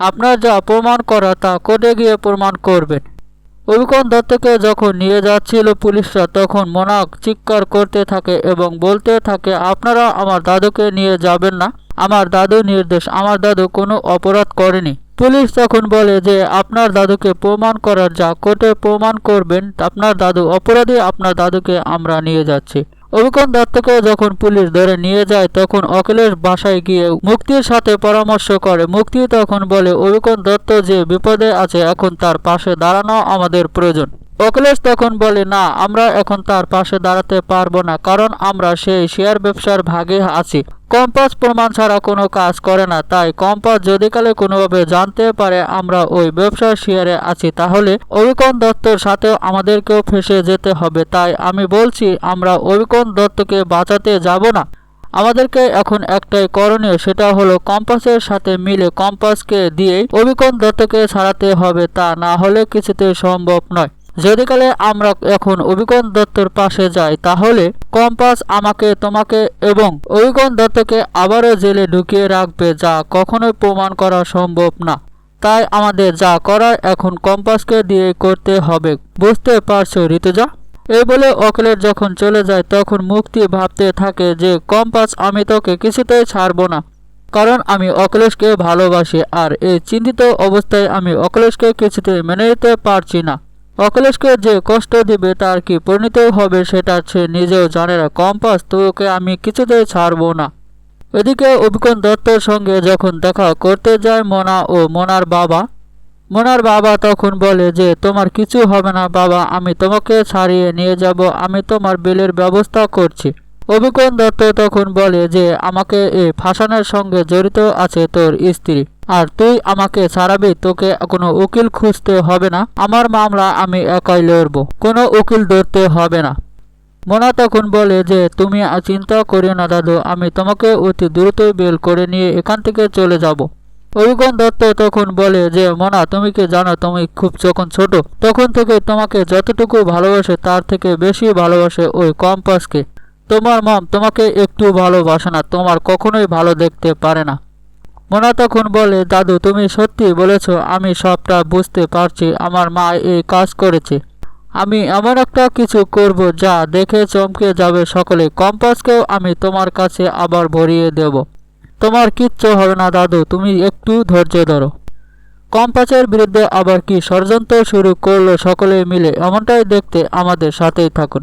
আপনার যা প্রমাণ করা তা কোর্টে গিয়ে প্রমাণ করবেন। অভিকন দত্তকে যখন নিয়ে যাচ্ছিল পুলিশরা, তখন মোনাক চিৎকার করতে থাকে এবং বলতে থাকে, আপনারা আমার দাদুকে নিয়ে যাবেন না। আমার দাদু নির্দেশ, আমার দাদু কোনো অপরাধ করেনি। পুলিশ তখন বলে যে, আপনার দাদুকে প্রমাণ করার যা কোর্টে প্রমাণ করবেন, আপনার দাদু অপরাধী, আপনার দাদুকে আমরা নিয়ে যাচ্ছি। অভিকন দত্তকে যখন পুলিশ ধরে নিয়ে যায়, তখন অখিলেশ বাসায় গিয়ে মুক্তির সাথে পরামর্শ করে। মুক্তি তখন বলে অভিকন দত্ত যে বিপদে আছে, এখন তার পাশে দাঁড়ানো আমাদের প্রয়োজন। অখিলেশ তখন বলে, না, আমরা এখন তার পাশে দাঁড়াতে পারব না, কারণ আমরা সেই শেয়ার ব্যবসার ভাগে আছি। কম্পাস প্রমাণ ছাড়া কোনো কাজ করে না, তাই কম্পাস যদি কালে কোনোভাবে জানতে পারে আমরা ওই ব্যবসার শেয়ারে আছি, তাহলে অভিকন দত্তর সাথেও আমাদেরকেও ফেসে যেতে হবে। তাই আমি বলছি, আমরা অভিকন দত্তকে বাঁচাতে যাব না। আমাদেরকে এখন একটাই করণীয়, সেটা হলো কম্পাসের সাথে মিলে কম্পাসকে দিয়েই অভিকন দত্তকে ছাড়াতে হবে। তা না হলে কিছুতে সম্ভব নয়। যদি কালে আমরা এখন অভিকন দত্তর পাশে যাই, তাহলে কম্পাস আমাকে তোমাকে এবং অভিকন দত্তকে আবারও জেলে ঢুকিয়ে রাখবে যা কখনোই প্রমাণ করা সম্ভব না। তাই আমাদের যা করার এখন কম্পাসকে দিয়ে করতে হবে। বুঝতে পারছ, ঋতুজা? এই বলে অখিলের যখন চলে যায়, তখন মুক্তি ভাবতে থাকে যে কম্পাস আমি তোকে কিছুতেই ছাড়বো না। কারণ আমি অখিলেশকে ভালোবাসি, আর এই চিন্তিত অবস্থায় আমি অখিলেশকে কিছুতেই মেনে নিতে পারছি না। অখিলেশকে যে কষ্ট দিবে তার কি পরিণত হবে সেটা সে নিজেও জানে না। কম্পাস, তোকে আমি কিছুতেই ছাড়বো না। এদিকে অভিকন দত্তর সঙ্গে যখন দেখা করতে যায় মোনা ও মোনার বাবা মোনার বাবা তখন বলে যে, তোমার কিছু হবে না বাবা, আমি তোমাকে ছাড়িয়ে নিয়ে যাব, আমি তোমার বিলের ব্যবস্থা করছি। অভিকন দত্ত তখন বলে যে, আমাকে এই ফাঁসানোর সঙ্গে জড়িত আছে তোর স্ত্রী। আর তুই আমাকে ছাড়াবি, তোকে কোনো উকিল খুঁজতে হবে না। আমার মামলা আমি একাই লড়ব, কোনো উকিল ধরতে হবে না। মোনা তখন বলে যে, তুমি চিন্তা করিও না দাদু, আমি তোমাকে অতি দ্রুত বেল করে নিয়ে এখান থেকে চলে যাব। অভিগণ দত্ত তখন বলে যে, মোনা, তুমি কি জানো, তুমি খুব যখন ছোট, তখন থেকে তোমাকে যতটুকু ভালোবাসে তার থেকে বেশি ভালোবাসে ওই কম্পাসকে। তোমার মম তোমাকে একটু ভালোবাসে না, তোমার কখনোই ভালো দেখতে পারে না। মোনা তখন বলে, দাদু, তুমি সত্যি বলেছ, আমি সবটা বুঝতে পারছি, আমার মা এই কাজ করেছে। আমি এমন একটা কিছু করব যা দেখে চমকে যাবে সকলে। কম্পাসকেও আমি তোমার কাছে আবার ভরিয়ে দেব। তোমার কিচ্ছু হবে না, দাদু, তুমি একটু ধৈর্য ধরো। কম্পাসের বিরুদ্ধে আবার কি ষড়যন্ত্র শুরু করল সকলে মিলে, এমনটাই দেখতে আমাদের সাথেই থাকুন।